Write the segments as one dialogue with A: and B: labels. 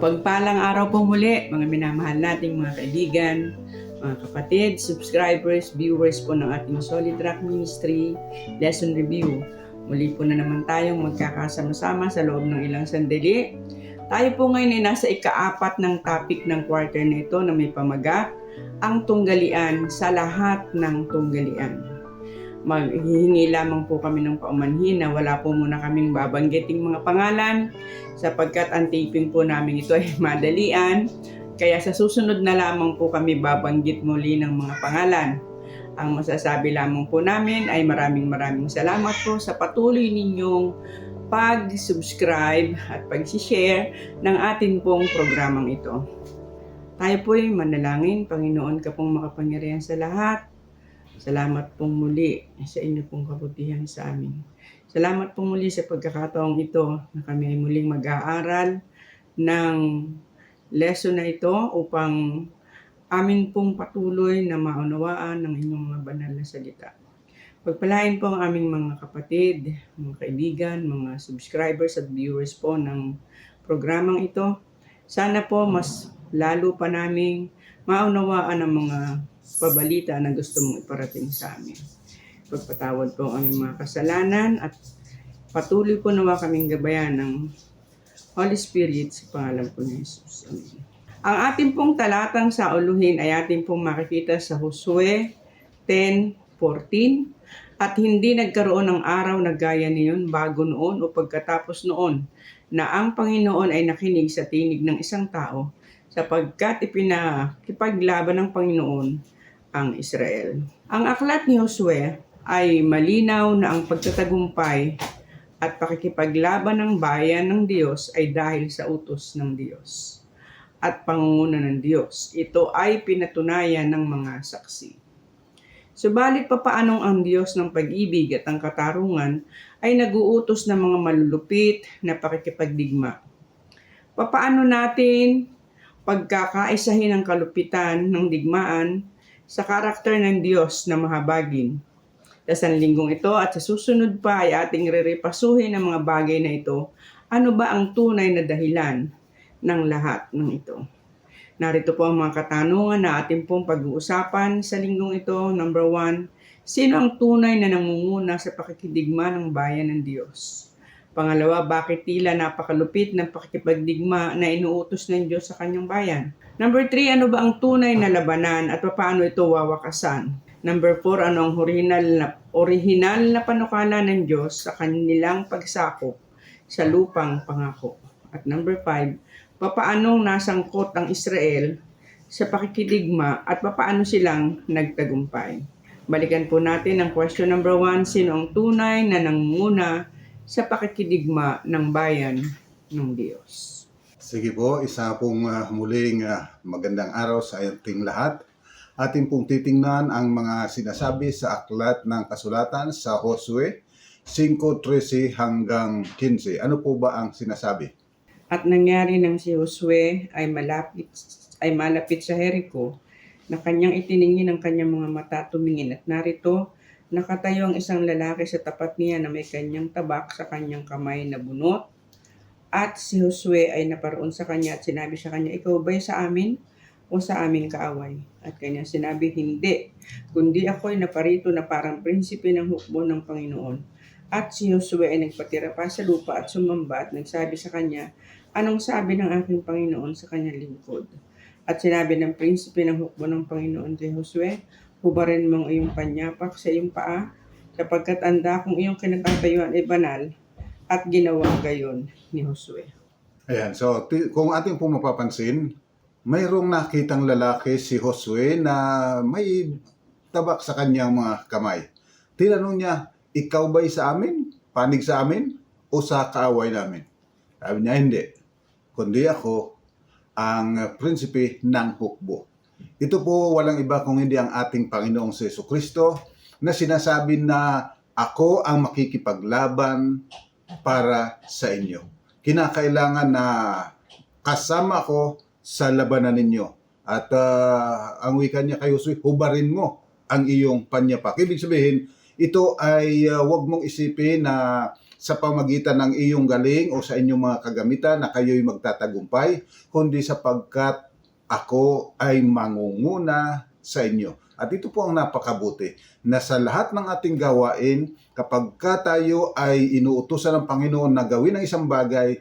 A: Mapagpalang araw po muli, mga minamahal nating mga kaibigan, mga kapatid, subscribers, viewers po ng ating Solid Rock Ministry Lesson Review. Muli po na naman tayong magkakasama-sama sa loob ng ilang sandali. Tayo po ngayon ay nasa ikaapat ng topic ng quarter na ito na may pamagat, ang tunggalian sa lahat ng tunggalian. Maghihingi lamang po kami ng paumanhin na wala po muna kaming babanggiting mga pangalan sapagkat ang taping po namin ito ay madalian. Kaya sa susunod na lamang po kami babanggit muli ng mga pangalan. Ang masasabi lamang po namin ay maraming maraming salamat po sa patuloy ninyong pag-subscribe at pag-share ng atin pong programang ito. Tayo po ay manalangin, Panginoon ka pong makapangyarihan sa lahat. Salamat pong muli sa inyo pong kabutihan sa amin. Salamat pong muli sa pagkakataong ito na kami ay muling mag-aaral ng lesson na ito upang amin pong patuloy na maunawaan ng inyong mga banal na salita. Pagpalain po ang aming mga kapatid, mga kaibigan, mga subscribers at viewers po ng programang ito. Sana po mas lalo pa naming maunawaan ang mga pabalita na gusto mong iparating sa amin. Pagpatawad po ang aming mga kasalanan at patuloy po nawa kaming gabayan ng Holy Spirit sa pangalan po ni Jesus. Amen. Ang ating pong talatang sa uluhin ay ating pong makikita sa Josue 10.14 at hindi nagkaroon ng araw na gaya niyon bago noon o pagkatapos noon na ang Panginoon ay nakinig sa tinig ng isang tao sapagkat ipinakipaglaban ng Panginoon ang Israel. Ang aklat ni Josue ay malinaw na ang pagtatagumpay at pakikipaglaban ng bayan ng Diyos ay dahil sa utos ng Diyos at pangunguna ng Diyos. Ito ay pinatunayan ng mga saksi. Subalit pa paanong ang Diyos ng pag-ibig at ang katarungan ay naguutos ng mga malulupit na pakikipagdigma. Papaano natin pagkakaisahin ang kalupitan ng digmaan sa karakter ng Diyos na mahabagin. Sa sanlinggong ito at sa susunod pa ay ating rerepasuhin ang mga bagay na ito. Ano ba ang tunay na dahilan ng lahat ng ito? Narito po ang mga katanungan na ating pong pag-uusapan sa linggong ito. Number one, sino ang tunay na nangunguna sa pakikidigma ng bayan ng Diyos? Pangalawa, bakit tila napakalupit ng pakikipagdigma na inuutos ng Diyos sa kanyang bayan? Number three, ano ba ang tunay na labanan at paano ito wawakasan? Number four, ano ang original na, original na panukala ng Diyos sa kanilang pagsakop sa lupang pangako? At number five, papaanong nasangkot ang Israel sa pakikidigma at papaano silang nagtagumpay? Balikan po natin ang question number one, sino ang tunay na nangunguna sa pakikidigma ng bayan ng Diyos?
B: Sige po, isa pong ah, muling ah, magandang araw sa ating lahat. Ating pong titingnan ang mga sinasabi sa aklat ng kasulatan sa Josue 5.13 hanggang 15. Ano po ba ang sinasabi?
A: At nangyari nang si Josue ay malapit ay malapit sa Jericho na kanyang itiningin ang kanyang mga mata tumingin at narito nakatayo ang isang lalaki sa tapat niya na may kanyang tabak sa kanyang kamay na bunot at si Josue ay naparoon sa kanya at sinabi sa kanya, Ikaw ba'y sa amin o sa aming kaaway? At kanya sinabi, Hindi, kundi ako ay naparito na parang prinsipe ng hukbo ng Panginoon. At si Josue ay nagpatira pa sa lupa at sumamba at nagsabi sa kanya, Anong sabi ng aking Panginoon sa kanyang lingkod? At sinabi ng prinsipe ng hukbo ng Panginoon kay Josue, Hubarin mo ang iyong panyapak sa iyong paa, sapagkat anda kung iyong kinatatayuan ay banal, at ginawa gayon ni Josue.
B: Ayan, so kung ating pong mapapansin, mayroong nakitang lalaki si Josue na may tabak sa kanyang mga kamay. Tinanong niya, ikaw ba'y sa amin? Panig sa amin? O sa kaaway namin? Sabi niya, hindi. Kundi ako ang prinsipe ng hukbo. Ito po walang iba kung hindi ang ating Panginoong Seso Kristo na sinasabi na ako ang makikipaglaban para sa inyo. Kinakailangan na kasama ko sa labanan ninyo. At ah, ang wika niya kay Josue, hubarin mo ang iyong panyapak. Ibig sabihin, ito ay ah, wag mong isipin na sa pamagitan ng iyong galing o sa inyong mga kagamitan na kayo'y magtatagumpay, kundi sapagkat ako ay mangunguna sa inyo. At ito po ang napakabuti na sa lahat ng ating gawain, kapag ka tayo ay inuutosan ng Panginoon na gawin ang isang bagay,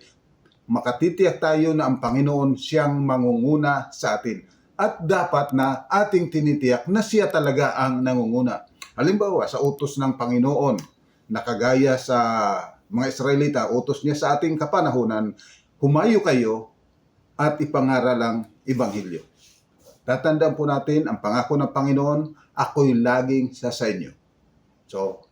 B: makatitiyak tayo na ang Panginoon siyang mangunguna sa atin. At dapat na ating tinitiyak na siya talaga ang nangunguna. Halimbawa, sa utos ng Panginoon, na kagaya sa mga Israelita, utos niya sa ating kapanahunan, humayo kayo at ipangaral ang Ebanghelyo. Tatandaan po natin ang pangako ng Panginoon, ako'y laging sa sa inyo. So,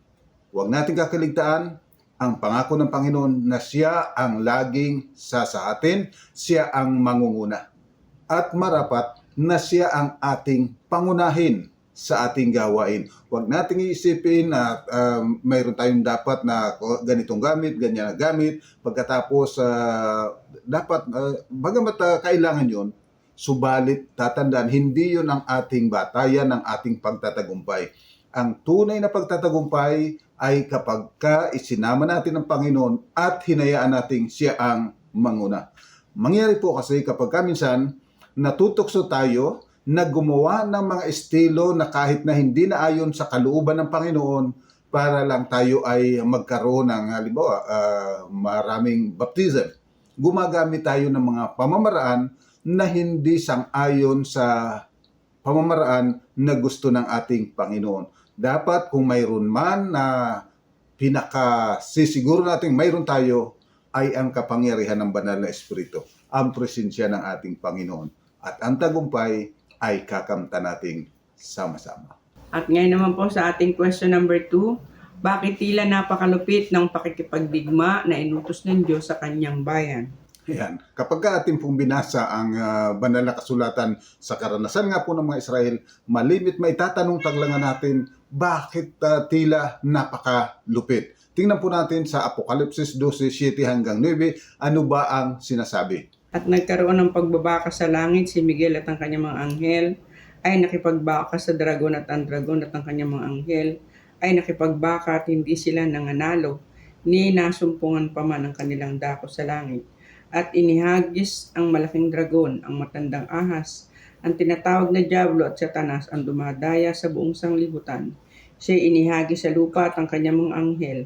B: huwag natin kakaligtaan ang pangako ng Panginoon na siya ang laging sa sa atin, siya ang mangunguna. At marapat na siya ang ating pangunahin sa ating gawain. Huwag nating iisipin na um, mayroon tayong dapat na ganitong gamit, ganyan na gamit. Pagkatapos, ah, dapat, uh, bagamat ah, kailangan yon subalit tatandaan, hindi yon ang ating batayan, ng ating pagtatagumpay. Ang tunay na pagtatagumpay ay kapag ka isinama natin ng Panginoon at hinayaan nating siya ang manguna. Mangyari po kasi kapag ka minsan natutokso tayo na gumawa ng mga estilo na kahit na hindi na ayon sa kalooban ng Panginoon para lang tayo ay magkaroon ng halimbawa ah, maraming baptism. Gumagamit tayo ng mga pamamaraan na hindi sang-ayon sa pamamaraan na gusto ng ating Panginoon. Dapat kung mayroon man na pinakasisiguro natin mayroon tayo ay ang kapangyarihan ng banal na espiritu, ang presensya ng ating Panginoon. At ang tagumpay ay kakamta nating sama-sama.
A: At ngayon naman po sa ating question number 2, bakit tila napakalupit ng pakikipagdigma na inutos ng Diyos sa kanyang bayan?
B: Yan. Kapag ka ating pong binasa ang ah, banal na kasulatan sa karanasan nga po ng mga Israel, malimit maitatanong taglangan natin, bakit ah, tila napakalupit? Tingnan po natin sa Apokalipsis 12:7 hanggang 9, ano ba ang sinasabi?
A: At nagkaroon ng pagbabaka sa langit si Miguel at ang kanyang mga anghel ay nakipagbaka sa dragon at ang dragon at ang kanyang mga anghel ay nakipagbaka at hindi sila nanganalo ni nasumpungan pa man ang kanilang dako sa langit. At inihagis ang malaking dragon, ang matandang ahas, ang tinatawag na Diablo at Satanas ang dumadaya sa buong sanglibutan. Siya inihagis sa lupa at ang kanyang mga anghel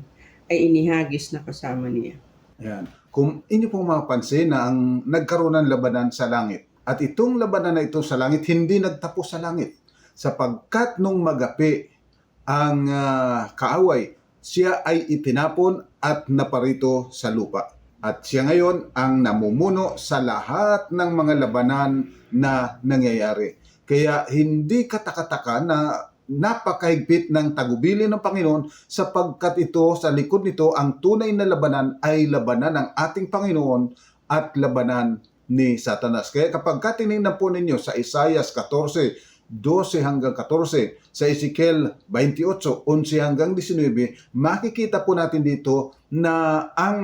A: ay inihagis na kasama niya.
B: Yan. Kung inyo pong mapapansin na ang nagkaroon ng labanan sa langit, at itong labanan na ito sa langit, hindi nagtapos sa langit. Sapagkat nung magapi ang ah, kaaway, siya ay itinapon at naparito sa lupa. At siya ngayon ang namumuno sa lahat ng mga labanan na nangyayari. Kaya hindi katakataka na napakahigpit ng tagubilin ng Panginoon sapagkat ito sa likod nito ang tunay na labanan ay labanan ng ating Panginoon at labanan ni Satanas. Kaya kapag katinignan po ninyo sa Isaiah 14, 12 hanggang 14, sa Ezekiel 28, 11 hanggang 19, makikita po natin dito na ang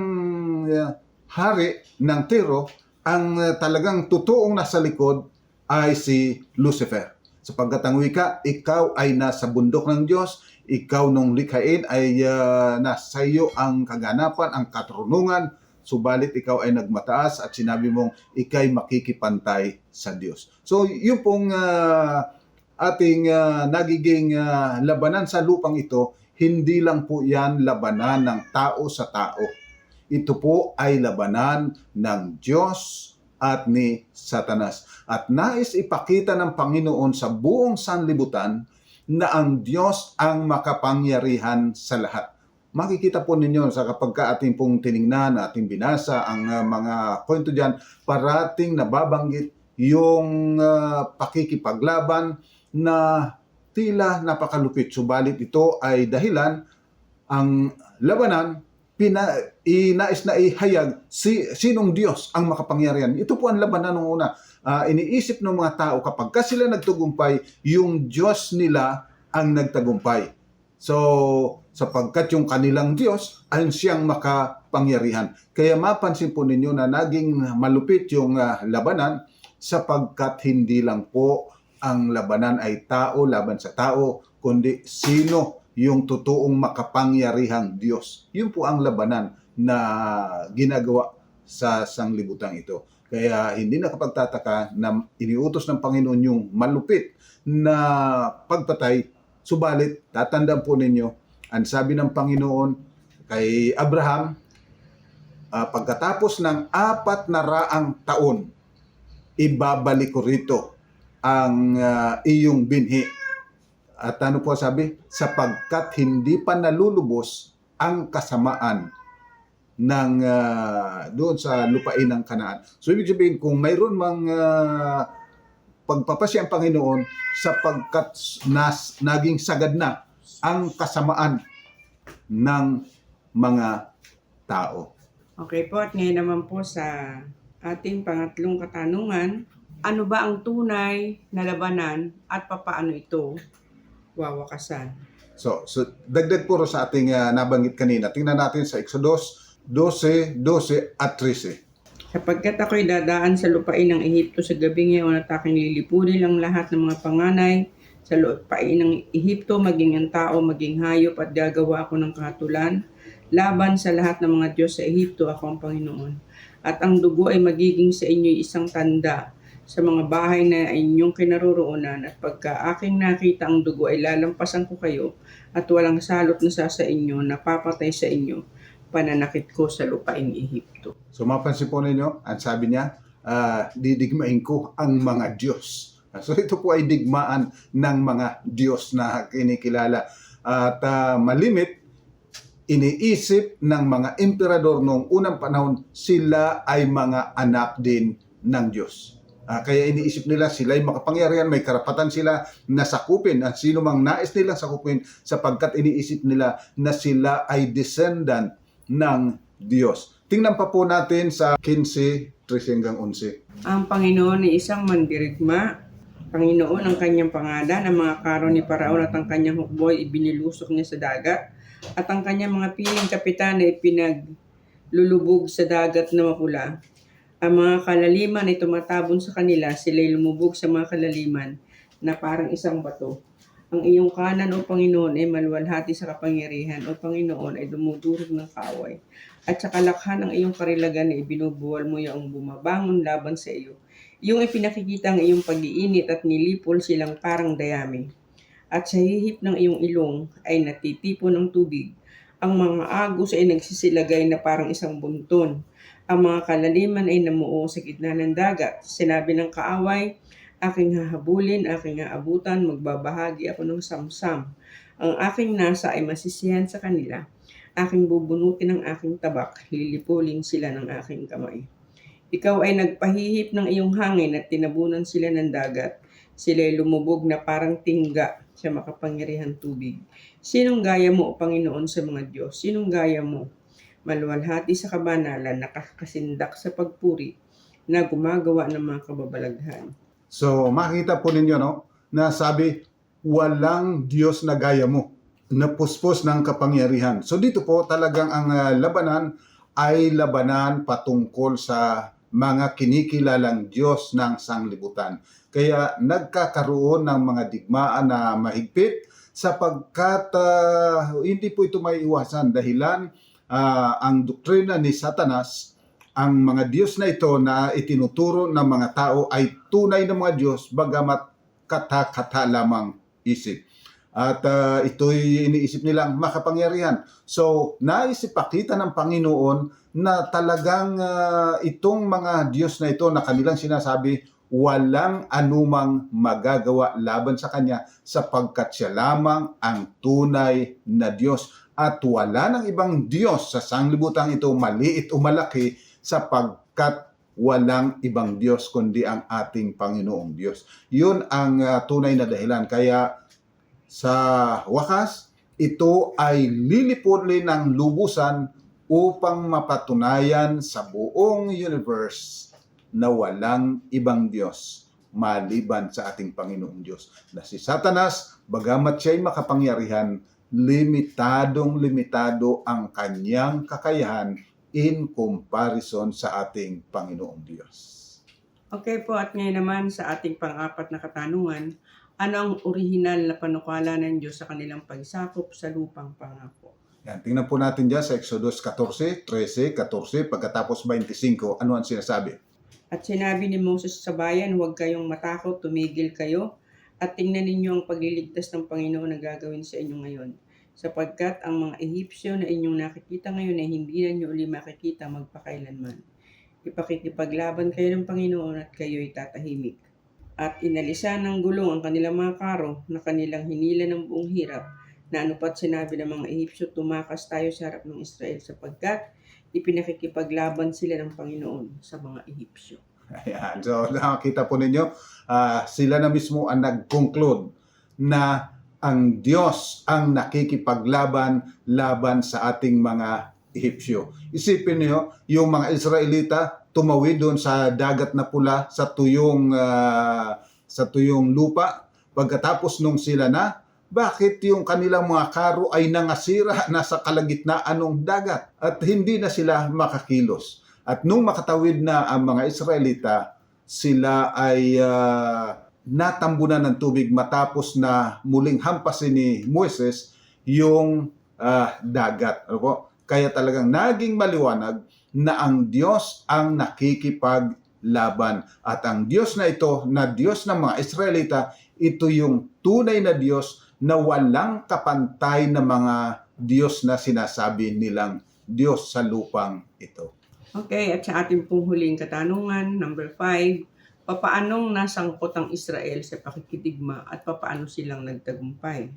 B: uh, hari ng Tiro, ang uh, talagang totoong nasa likod ay si Lucifer. Sapagkat ang wika, ikaw ay nasa bundok ng Diyos, ikaw nung likhain ay uh, nasa iyo ang kaganapan, ang katrunungan, subalit ikaw ay nagmataas at sinabi mong ikay makikipantay sa Diyos. So, yung pong uh, ating uh, nagiging uh, labanan sa lupang ito, hindi lang po yan labanan ng tao sa tao. Ito po ay labanan ng Diyos at ni Satanas. At nais ipakita ng Panginoon sa buong sanlibutan na ang Diyos ang makapangyarihan sa lahat. Makikita po ninyo sa kapag ka ating pong tiningnan, ating binasa ang uh, mga kwento dyan, parating nababanggit yung uh, pakikipaglaban na tila napakalupit. Subalit ito ay dahilan ang labanan pina, inais na ihayag si, sinong Diyos ang makapangyarihan. Ito po ang labanan ng una. Ah, iniisip ng mga tao kapag ka sila nagtagumpay, yung Diyos nila ang nagtagumpay. So, sapagkat yung kanilang Diyos ay siyang makapangyarihan. Kaya mapansin po ninyo na naging malupit yung ah, labanan sapagkat hindi lang po ang labanan ay tao laban sa tao, kundi sino yung totoong makapangyarihang Diyos. Yun po ang labanan na ginagawa sa sanglibutan ito. Kaya hindi nakapagtataka na iniutos ng Panginoon yung malupit na pagpatay. Subalit, tatandaan po ninyo, ang sabi ng Panginoon kay Abraham, ah, pagkatapos ng apat na raang taon, ibabalik ko rito ang ah, iyong binhi. At ano po sabi? Sapagkat hindi pa nalulubos ang kasamaan ng ah, doon sa lupain ng Kanaan. So ibig sabihin kung mayroon mang ah, pagpapasya ang Panginoon sapagkat nas, naging sagad na ang kasamaan ng mga tao.
A: Okay po, at ngayon naman po sa ating pangatlong katanungan, ano ba ang tunay na labanan at papaano ito wawakasan?
B: So, so dagdag puro sa ating ah, nabanggit kanina. Tingnan natin sa Exodus 12, 12 at 13.
A: Sapagkat ako'y dadaan sa lupain ng Ehipto sa gabing ngayon at aking lilipunin ang lahat ng mga panganay sa lupain ng Ehipto, maging ang tao, maging hayop at gagawa ako ng kahatulan laban sa lahat ng mga Diyos sa Ehipto, ako ang Panginoon. At ang dugo ay magiging sa inyo isang tanda sa mga bahay na inyong kinaroroonan at pagka aking nakita ang dugo ay lalampasan ko kayo at walang salot na sa sa inyo, napapatay sa inyo, pananakit ko sa lupaing Ehipto.
B: So mapansin po ninyo, ang sabi niya, ah, didigmain ko ang mga Diyos. So ito po ay digmaan ng mga Diyos na kinikilala. At ah, malimit, iniisip ng mga emperador noong unang panahon, sila ay mga anak din ng Diyos. Ah, kaya iniisip nila sila ay makapangyarihan, may karapatan sila na sakupin at sino mang nais nilang sakupin sapagkat iniisip nila na sila ay descendant ng Diyos. Tingnan pa po natin sa 15, 13 hanggang 11.
A: Ang Panginoon ay isang mandirigma. Panginoon ang kanyang pangalan, ang mga karon ni Paraon at ang kanyang hukboy ibinilusok niya sa dagat. At ang kanyang mga piling kapitan ay pinaglulubog sa dagat na mapula. Ang mga kalaliman ay tumatabon sa kanila, sila'y lumubog sa mga kalaliman na parang isang bato. Ang iyong kanan, O Panginoon, ay maluwalhati sa kapangyarihan. O Panginoon, ay dumudurog ng kaway. At sa kalakhan ng iyong karilagan ay binubuwal mo yung bumabangon laban sa iyo. Iyong ipinakikita ang iyong pag-iinit at nilipol silang parang dayami. At sa hihip ng iyong ilong ay natitipo ng tubig. Ang mga agos ay nagsisilagay na parang isang bunton. Ang mga kalaliman ay namuo sa gitna ng dagat. Sinabi ng kaaway, aking hahabulin, aking aabutan, magbabahagi ako ng samsam. Ang aking nasa ay masisihan sa kanila. Aking bubunutin ang aking tabak, lilipulin sila ng aking kamay. Ikaw ay nagpahihip ng iyong hangin at tinabunan sila ng dagat. Sila ay lumubog na parang tingga sa makapangyarihan tubig. Sinong gaya mo, O Panginoon, sa mga Diyos? Sinong gaya mo? Maluwalhati sa kabanalan, nakakasindak sa pagpuri, na gumagawa ng mga kababalaghan.
B: So makita po ninyo no, na sabi, walang Diyos na gaya mo, na puspos ng kapangyarihan. So dito po talagang ang ah, labanan ay labanan patungkol sa mga kinikilalang Diyos ng sanglibutan. Kaya nagkakaroon ng mga digmaan na mahigpit sapagkat ah, hindi po ito may iwasan dahilan ah, ang doktrina ni Satanas ang mga Diyos na ito na itinuturo ng mga tao ay tunay na mga Diyos bagamat kata-kata lamang isip. At ah, ito'y iniisip nilang makapangyarihan. So, naisip pakita ng Panginoon na talagang ah, itong mga Diyos na ito na kanilang sinasabi, walang anumang magagawa laban sa Kanya sapagkat siya lamang ang tunay na Diyos. At wala ng ibang Diyos sa sanglibutan ito, maliit o malaki, sapagkat walang ibang Diyos kundi ang ating Panginoong Diyos. Yun ang ah, tunay na dahilan. Kaya sa wakas, ito ay lilipulin ng lubusan upang mapatunayan sa buong universe na walang ibang Diyos maliban sa ating Panginoong Diyos. Na si Satanas, bagamat siya'y makapangyarihan, limitadong limitado ang kanyang kakayahan in comparison sa ating Panginoong Diyos.
A: Okay po, at ngayon naman sa ating pang-apat na katanungan, ano ang orihinal na panukala ng Diyos sa kanilang pagsakop sa lupang pangako.
B: Yan, tingnan po natin dyan sa Exodus 14, 13, 14, pagkatapos 25, ano ang sinasabi?
A: At sinabi ni Moses sa bayan, huwag kayong matakot, tumigil kayo, at tingnan ninyo ang pagliligtas ng Panginoon na gagawin sa inyo ngayon. Sapagkat ang mga Ehipsyo na inyong nakikita ngayon ay hindi na nyo uli makikita magpakailanman. Ipakikipaglaban kayo ng Panginoon at kayo'y tatahimik. At inalisan ng gulong ang kanilang mga karo na kanilang hinila ng buong hirap, na anupat sinabi ng mga Ehipsyo, tumakas tayo sa harap ng Israel sapagkat ipinakikipaglaban sila ng Panginoon sa mga Ehipsyo.
B: Ayan. So, nakakita po ninyo, ah, sila na mismo ang nag-conclude na ang Diyos ang nakikipaglaban laban sa ating mga Ehipsyo. Isipin niyo, yung mga Israelita tumawid doon sa dagat na pula sa tuyong ah, sa tuyong lupa. Pagkatapos nung sila na, bakit yung kanilang mga karo ay nangasira nasa kalagitnaan ng dagat at hindi na sila makakilos. At nung makatawid na ang mga Israelita, sila ay ah, natambunan ng tubig matapos na muling hampasin ni Moises yung ah, dagat. Ano po? Kaya talagang naging maliwanag na ang Diyos ang nakikipaglaban. At ang Diyos na ito, na Diyos ng mga Israelita, ito yung tunay na Diyos na walang kapantay na mga Diyos na sinasabi nilang Diyos sa lupang ito.
A: Okay, at sa ating pong huling katanungan, number five, papaanong nasangkot ang Israel sa pakikitigma at papaano silang nagtagumpay?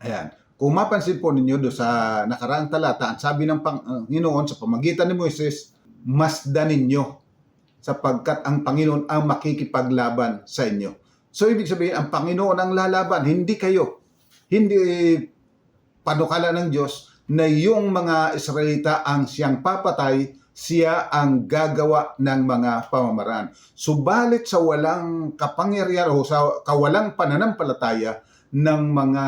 B: Ayan. Kung mapansin po ninyo do sa nakaraang talata, ang sabi ng Panginoon sa pamagitan ni Moises, masdan ninyo sapagkat ang Panginoon ang makikipaglaban sa inyo. So ibig sabihin, ang Panginoon ang lalaban, hindi kayo. Hindi panukala ng Diyos na yung mga Israelita ang siyang papatay, siya ang gagawa ng mga pamamaraan. Subalit sa walang kapangyarihan o sa kawalang pananampalataya ng mga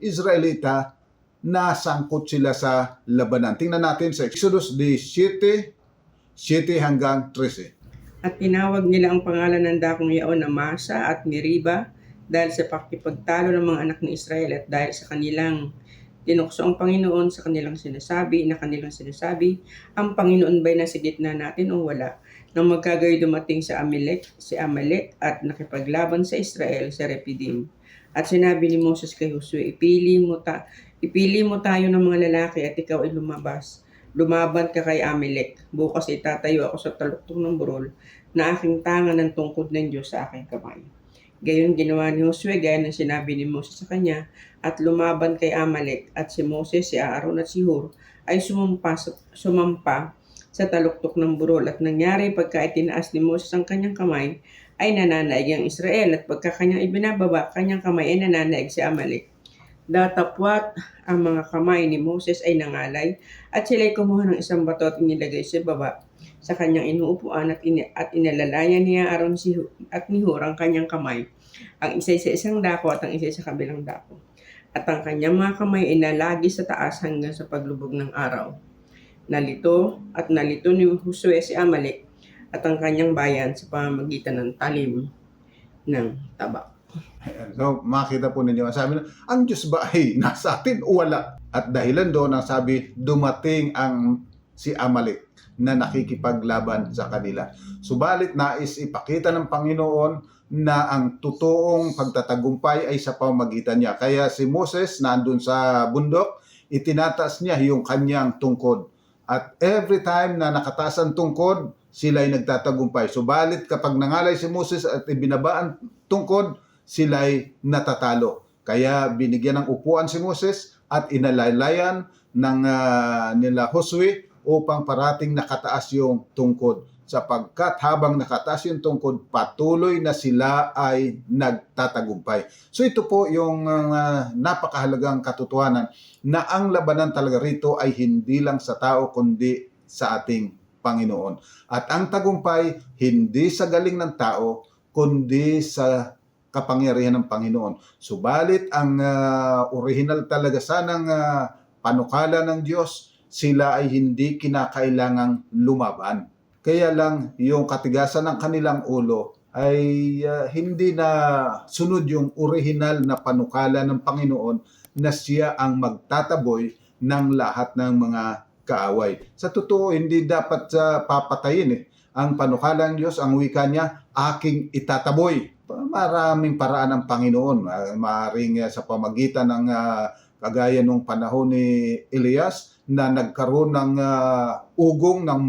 B: Israelita, nasangkot sila sa labanan. Tingnan natin sa Exodus 17, 7 hanggang 13.
A: At tinawag nila ang pangalan ng dakong yaon na Masa at Meriba dahil sa pakipagtalo ng mga anak ni Israel at dahil sa kanilang tinukso ang Panginoon sa kanilang sinasabi na kanilang sinasabi, ang Panginoon ba'y nasa gitna natin o wala? Nang magkagayo dumating sa Amalek, si Amalek at nakipaglaban sa Israel sa Repidim. At sinabi ni Moses kay Josue, ipili mo, ta ipili mo tayo ng mga lalaki at ikaw ay lumabas. Lumaban ka kay Amalek. Bukas itatayo ako sa taluktok ng burol na aking tanga ng tungkod ng Diyos sa aking kamay. Gayon ginawa ni Josue gaya ng sinabi ni Moses sa kanya at lumaban kay Amalek at si Moses, si Aaron at si Hur ay sumampa, sumampa sa taluktok ng burol at nangyari pagka itinaas ni Moses ang kanyang kamay ay nananaig ang Israel at pagka kanyang ibinababa, kanyang kamay ay nananaig si Amalek. Datapwat ang mga kamay ni Moses ay nangalay at sila'y kumuha ng isang bato at inilagay sa baba sa kanyang inuupuan at, ini- at inalalayan niya Aaron si at ni Hur ang kanyang kamay. Ang isa sa isang dako at ang isa sa kabilang dako. At ang kanyang mga kamay ay nalagi sa taas hanggang sa paglubog ng araw. Nalito at nalito ni Josue si Amalek at ang kanyang bayan sa pamamagitan ng talim ng tabak.
B: So, makita po ninyo, ang sabi na, ang Diyos ba ay nasa atin o wala? At dahilan doon, ang sabi, dumating ang si Amalek na nakikipaglaban sa kanila. Subalit nais ipakita ng Panginoon na ang totoong pagtatagumpay ay sa pamagitan niya. Kaya si Moses nandun sa bundok, itinataas niya yung kanyang tungkod. At every time na nakataas ang tungkod, sila ay nagtatagumpay. Subalit kapag nangalay si Moses at ibinaba ang tungkod, sila ay natatalo. Kaya binigyan ng upuan si Moses at inalalayan ng ah, nila Josue upang parating nakataas yung tungkod. Sapagkat habang nakataas yung tungkod, patuloy na sila ay nagtatagumpay. So ito po yung ah, napakahalagang katotohanan na ang labanan talaga rito ay hindi lang sa tao kundi sa ating Panginoon. At ang tagumpay hindi sa galing ng tao kundi sa kapangyarihan ng Panginoon. Subalit ang ah, original talaga sanang ah, panukala ng Diyos, sila ay hindi kinakailangang lumaban. Kaya lang yung katigasan ng kanilang ulo ay ah, hindi na sunod yung original na panukala ng Panginoon na siya ang magtataboy ng lahat ng mga kaaway. Sa totoo, hindi dapat sa papatayin eh. Ang panukala ng Diyos, ang wika niya, aking itataboy. Maraming paraan ng Panginoon. Ah, Maaaring ah, sa pamagitan ng ah, kagaya nung panahon ni Elias na nagkaroon ng ah, ugong ng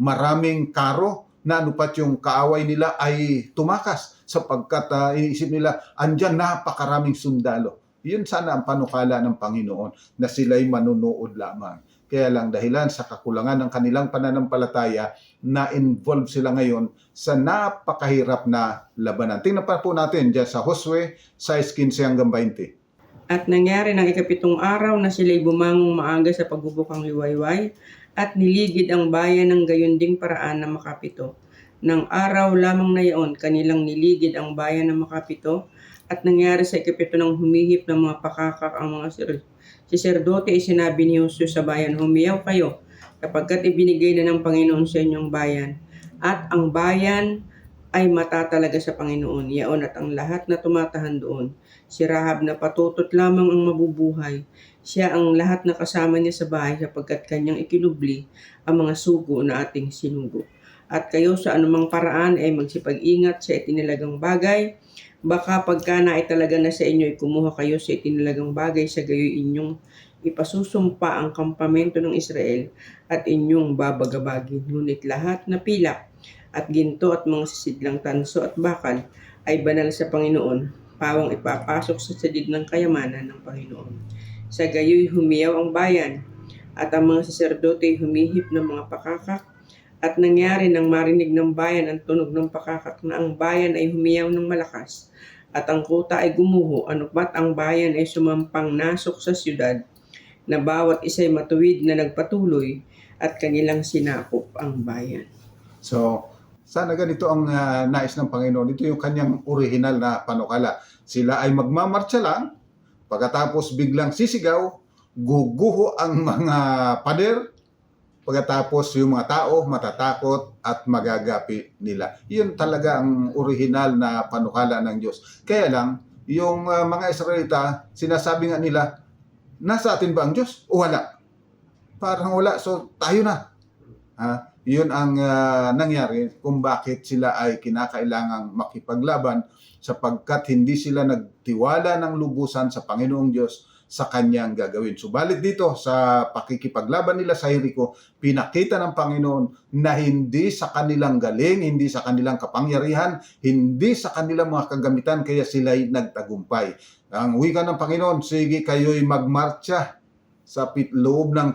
B: maraming karo na ano pat yung kaaway nila ay tumakas sapagkat ah, iniisip nila andyan napakaraming sundalo. Yun sana ang panukala ng Panginoon na sila'y manunood lamang. Kaya lang dahilan sa kakulangan ng kanilang pananampalataya na involved sila ngayon sa napakahirap na labanan. Tingnan pa po natin dyan sa Josue 6.15 hanggang 20.
A: At nangyari ng ikapitong araw na sila'y bumangong maaga sa pagbubukang liwayway at niligid ang bayan ng gayunding paraan na makapito. Nang araw lamang na iyon, kanilang niligid ang bayan ng makapito at nangyari sa ikapito ng humihip ng mga pakakak ang mga siserdote ay sinabi ni Josue sa bayan, humiyaw kayo kapagkat ibinigay na ng Panginoon sa inyong bayan. At ang bayan ay matatalaga sa Panginoon, yaon at ang lahat na tumatahan doon. Si Rahab na patutot lamang ang mabubuhay. Siya ang lahat na kasama niya sa bahay sapagkat kanyang ikinubli ang mga sugo na ating sinugo. At kayo sa anumang paraan ay magsipag-ingat sa itinilagang bagay. Baka pagka na ay talaga na sa inyo ay kumuha kayo sa itinilagang bagay sa gayoy inyong ipasusumpa ang kampamento ng Israel at inyong babagabagin. Ngunit lahat na pilak at ginto at mga sisidlang tanso at bakal ay banal sa Panginoon, pawang ipapasok sa sadid ng kayamanan ng Panginoon. Sa gayoy humiyaw ang bayan, at ang mga saserdote humihip ng mga pakakak, at nangyari nang marinig ng bayan ang tunog ng pakakak na ang bayan ay humiyaw ng malakas, at ang kuta ay gumuho, anupat ang bayan ay sumampang nasok sa siyudad, na bawat isa'y matuwid na nagpatuloy, at kanilang sinakop ang bayan.
B: So, sana ganito ang ah, nais ng Panginoon. Ito yung kanyang original na panukala. Sila ay magmamarcha lang, pagkatapos biglang sisigaw, guguho ang mga pader, pagkatapos yung mga tao matatakot at magagapi nila. Yun talaga ang original na panukala ng Diyos. Kaya lang, yung ah, mga Israelita, sinasabi nga nila, nasa atin ba ang Diyos o wala? Parang wala, so tayo na. Ha? Yun ang ah, nangyari kung bakit sila ay kinakailangang makipaglaban sapagkat hindi sila nagtiwala ng lubusan sa Panginoong Diyos sa kanyang gagawin. Subalit dito sa pakikipaglaban nila sa Jericho, pinakita ng Panginoon na hindi sa kanilang galing, hindi sa kanilang kapangyarihan, hindi sa kanilang mga kagamitan, kaya sila'y nagtagumpay. Ang wika ng Panginoon, sige kayo'y magmarcha sa pit loob ng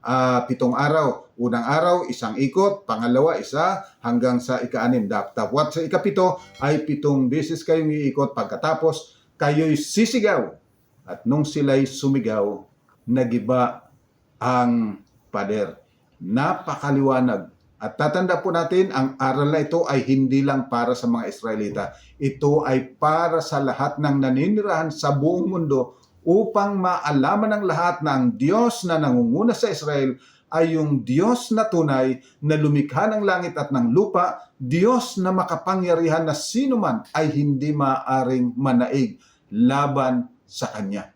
B: ah, pitong araw. Unang araw, isang ikot. Pangalawa, isa. Hanggang sa ika-anim. Tapos sa ikapito ay pitong beses kayong iikot. Pagkatapos, kayo'y sisigaw. At nung sila'y sumigaw, nagiba ang pader. Napakaliwanag. At tatanda po natin, ang aral na ito ay hindi lang para sa mga Israelita. Ito ay para sa lahat ng naninirahan sa buong mundo upang maalaman ng lahat na ang Diyos na nangunguna sa Israel ay yung Diyos na tunay na lumikha ng langit at ng lupa, Diyos na makapangyarihan na sino man ay hindi maaring manaig laban sa Kanya.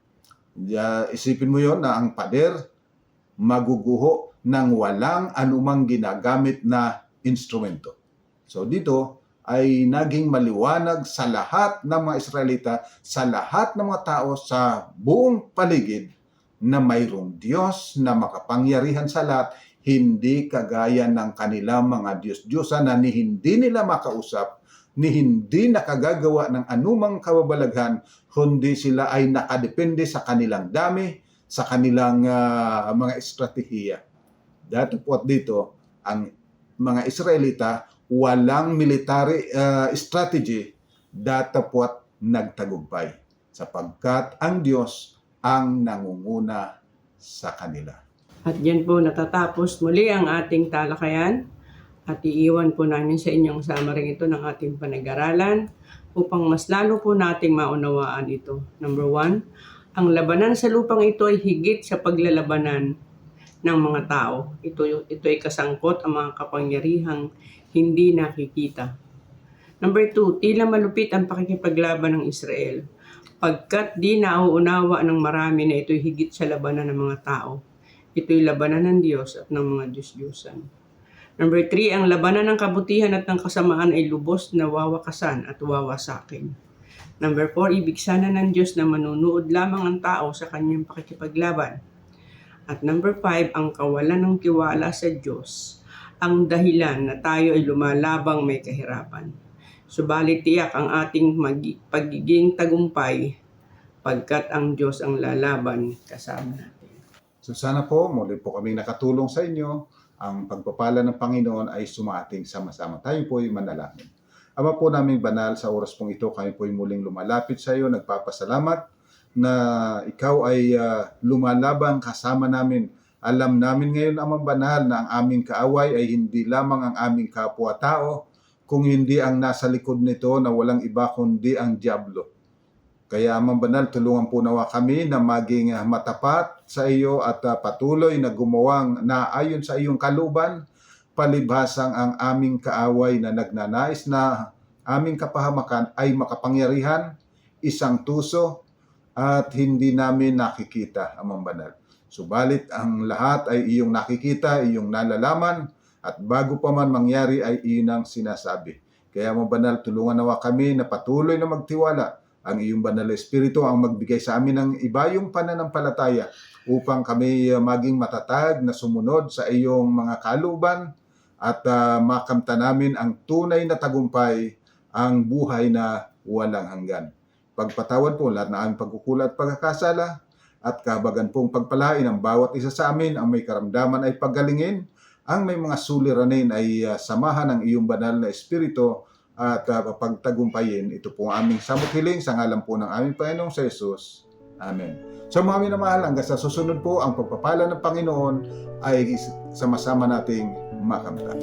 B: Ya, isipin mo yon na ang pader maguguho ng walang anumang ginagamit na instrumento. So dito ay naging maliwanag sa lahat ng mga Israelita, sa lahat ng mga tao sa buong paligid na mayroong Diyos na makapangyarihan sa lahat, hindi kagaya ng kanilang mga Diyos-Diyosan na ni hindi nila makausap, ni hindi nakagagawa ng anumang kababalaghan, kundi sila ay nakadepende sa kanilang dami, sa kanilang ah, mga estratehiya. Dito po at dito, ang mga Israelita, walang military ah, strategy, datapwat nagtagumpay. Sapagkat ang Diyos ang nangunguna sa kanila.
A: At yan po natatapos muli ang ating talakayan at iiwan po namin sa inyong samaring ito ng ating panag-aralan upang mas lalo po nating maunawaan ito. Number one, ang labanan sa lupang ito ay higit sa paglalabanan ng mga tao. Ito, ito ay kasangkot ang mga kapangyarihang hindi nakikita. Number two, tila malupit ang pakikipaglaban ng Israel. Pagkat di nauunawa ng marami na ito'y higit sa labanan ng mga tao. Ito'y labanan ng Diyos at ng mga Diyos-Diyosan. Number three, ang labanan ng kabutihan at ng kasamaan ay lubos na wawakasan at wawasakin. Number four, ibig sana ng Diyos na manunood lamang ang tao sa kanyang pakikipaglaban. At number five, ang kawalan ng tiwala sa Diyos ang dahilan na tayo ay lumalabang may kahirapan. Subalit tiyak ang ating magi- pagiging tagumpay pagkat ang Diyos ang lalaban kasama natin.
B: So sana po muli po kaming nakatulong sa inyo. Ang pagpapala ng Panginoon ay sumating sama-sama. Tayo po ay manalangin. Ama po naming banal sa oras pong ito, kami po ay muling lumalapit sa iyo. Nagpapasalamat na ikaw ay ah, lumalabang kasama namin. Alam namin ngayon, Amang Banal, na ang aming kaaway ay hindi lamang ang aming kapwa-tao, kung hindi ang nasa likod nito na walang iba kundi ang Diablo. Kaya Amang Banal, tulungan po nawa kami na maging ah, matapat sa iyo at ah, patuloy na gumawang naayon sa iyong kaluban, palibhasang ang aming kaaway na nagnanais na aming kapahamakan ay makapangyarihan, isang tuso, at hindi namin nakikita, Amang Banal. Subalit ang lahat ay iyong nakikita, iyong nalalaman, at bago pa man mangyari ay iyon ang sinasabi. Kaya Amang Banal, tulungan nawa kami na patuloy na magtiwala ang iyong banal na espiritu ang magbigay sa amin ng ibayong pananampalataya upang kami uh, maging matatag na sumunod sa iyong mga kaluban at uh, makamta namin ang tunay na tagumpay, ang buhay na walang hanggan. Pagpatawad po lahat na aming pagkukulat at pagkakasala at kabagan pong pagpalain ang bawat isa sa amin ang may karamdaman ay paggalingin, ang may mga suliranin ay uh, samahan ng iyong banal na espiritu at uh, pagtagumpayin. Ito po ang aming samot hiling sa ngalan po ng aming Panginoong sa Jesus. Amen. So mga minamahal, hanggang sa susunod po, ang pagpapala ng Panginoon ay sama-sama nating makamtan.